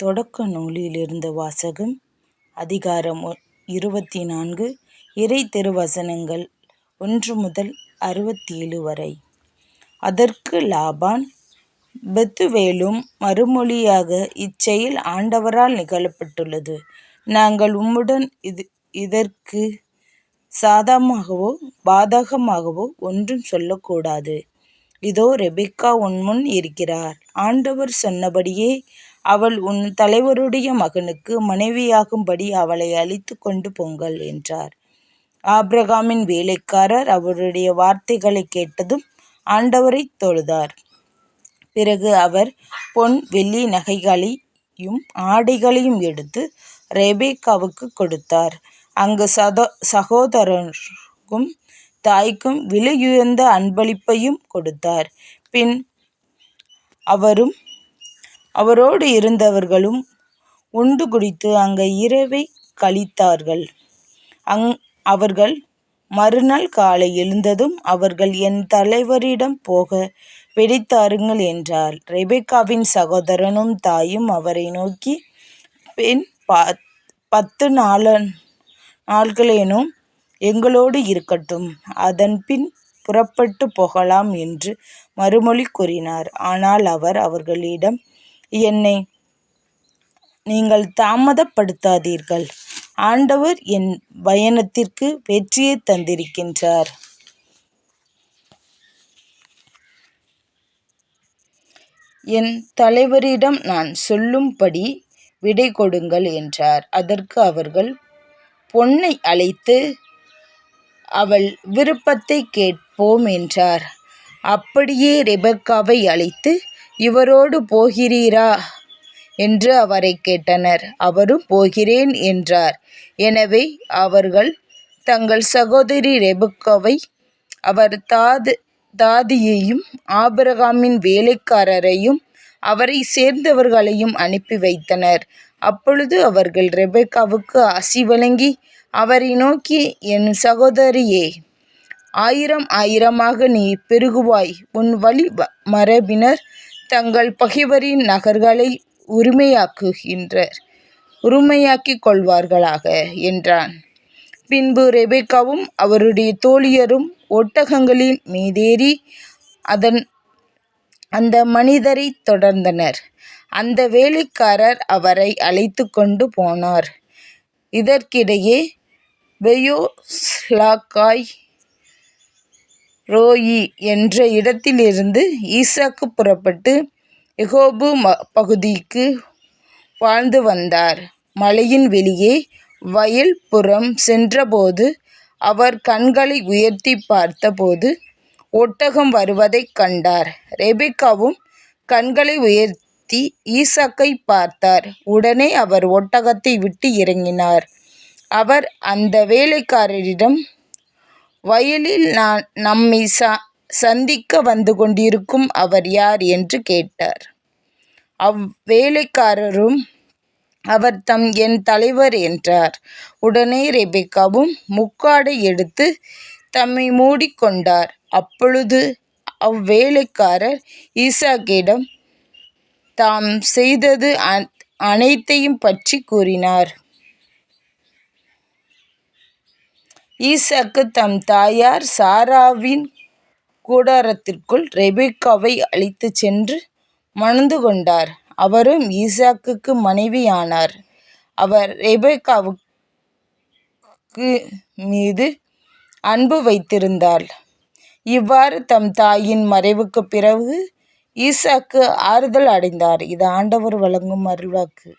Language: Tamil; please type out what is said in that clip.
தொடக்க நூலிலிருந்து வாசகம் அதிகாரம் இருபத்தி நான்கு இறை திருவசனங்கள் ஒன்று முதல் அறுபத்தி ஏழு வரை. அதற்கு லாபான் பெத்துவேலும் மறுமொழியாக இச்செயல் ஆண்டவரால் நிகழப்பட்டுள்ளது. நாங்கள் உம்முடன் இது இதற்கு சாதகமாகவோ பாதகமாகவோ ஒன்றும் சொல்லக்கூடாது. இதோ ரெபெக்கா உன்முன் இருக்கிறார். ஆண்டவர் சொன்னபடியே அவள் உன் தலைவருடைய மகனுக்கு மனைவியாகும்படி அவளை அழித்து கொண்டு போங்கள் என்றார். ஆப்ரகாமின் வேலைக்காரர் அவருடைய வார்த்தைகளைக் கேட்டதும் ஆண்டவரைத் தொழுதார். பிறகு அவர் பொன் வெள்ளி நகைகளையும் ஆடைகளையும் எடுத்து ரேபேக்காவுக்கு கொடுத்தார். அங்கு சகோதரருக்கும் தாய்க்கும் விலையுயர்ந்த அன்பளிப்பையும் கொடுத்தார். பின் அவரும் அவரோடு இருந்தவர்களும் உண்டு குடித்து அங்கே இரவைக் கழித்தார்கள். அங் அவர்கள் மறுநாள் காலை எழுந்ததும் அவர்கள் என் தலைவரிடம் போக வெடித்தாருங்கள் என்றார். ரெபேக்காவின் சகோதரனும் தாயும் அவரை நோக்கி பெண் பத்து நாள்களேனும் எங்களோடு இருக்கட்டும் அதன்பின் புறப்பட்டு போகலாம் என்று மறுமொழி கூறினார் ஆனால் அவர் அவர்களிடம் என்னை நீங்கள் தாமதப்படுத்தாதீர்கள் ஆண்டவர் என் பயணத்திற்கு வெற்றியை தந்திருக்கின்றார். என் தலைவரிடம் நான் சொல்லும்படி விடை கொடுங்கள் என்றார். அதற்கு அவர்கள் பொன்னை அழைத்து அவள் விருப்பத்தைக் கேட்போம் என்றார். அப்படியே ரெபக்காவை அழைத்து இவரோடு போகிறீரா? என்று அவரைக் கேட்டனர். அவரும் போகிறேன் என்றார். எனவே அவர்கள் தங்கள் சகோதரி ரெபக்காவை அவர் தாது தாதியையும் ஆபிரகாமின் வேலைக்காரரையும் அவரை சேர்ந்தவர்களையும் அனுப்பி வைத்தனர். அப்பொழுது அவர்கள் ரெபெக்காவுக்கு அசி வழங்கி அவரை நோக்கி என் சகோதரியே ஆயிரம் ஆயிரமாக நீ பெருகுவாய் உன் வழி மரபினர் தங்கள் பகைவரின் நகர்களை உரிமையாக்கிக் கொள்வார்களாக என்றான். பின்பு ரெபேக்காவும் அவருடைய தோழியரும் ஒட்டகங்களின் மீதேறி அதன் அந்த மனிதரைத் தொடர்ந்தனர். அந்த வேலைக்காரர் அவரை அழைத்து கொண்டு போனார். இதற்கிடையே பெயோஸ்லாகாய் ரோயி என்ற இடத்திலிருந்து ஈசாக்கு புறப்பட்டு எகோபு பகுதிக்கு வாழ்ந்து வந்தார். மலையின் வெளியே வயல் புறம் சென்றபோது அவர் கண்களை உயர்த்தி பார்த்தபோது ஒட்டகம் வருவதைக் கண்டார். ரெபெக்காவும் கண்களை உயர்த்தி ஈசாக்கை பார்த்தார். உடனே அவர் ஒட்டகத்தை விட்டு இறங்கினார். அவர் அந்த வேலைக்காரரிடம் வயலில் நான் நம்மை ச சந்திக்க வந்து கொண்டிருக்கும் அவர் யார்? என்று கேட்டார். அவ்வேலைக்காரரும் அவர் தம் என் தலைவர் என்றார். உடனே ரெபிகாவும் முக்காடை எடுத்து தம்மை மூடிக்கொண்டார் அப்பொழுது அவ்வேலைக்காரர் ஈசாக்கிடம் தாம் செய்தது அனைத்தையும் பற்றி கூறினார். ஈசாக்கு தம் தாயார் சாராவின் கூடாரத்திற்குள் ரெபெக்காவை அழைத்துச் சென்று மணந்து கொண்டார். அவரும் ஈசாக்குக்கு மனைவியானார். அவர் ரெபெக்காவின் மீது அன்பு வைத்திருந்தார். இவ்வாறு தம் தாயின் மறைவுக்குப் பிறகு ஈசாக்கு ஆறுதல் அடைந்தார். இது ஆண்டவர் வழங்கும் அருள்வாக்கு.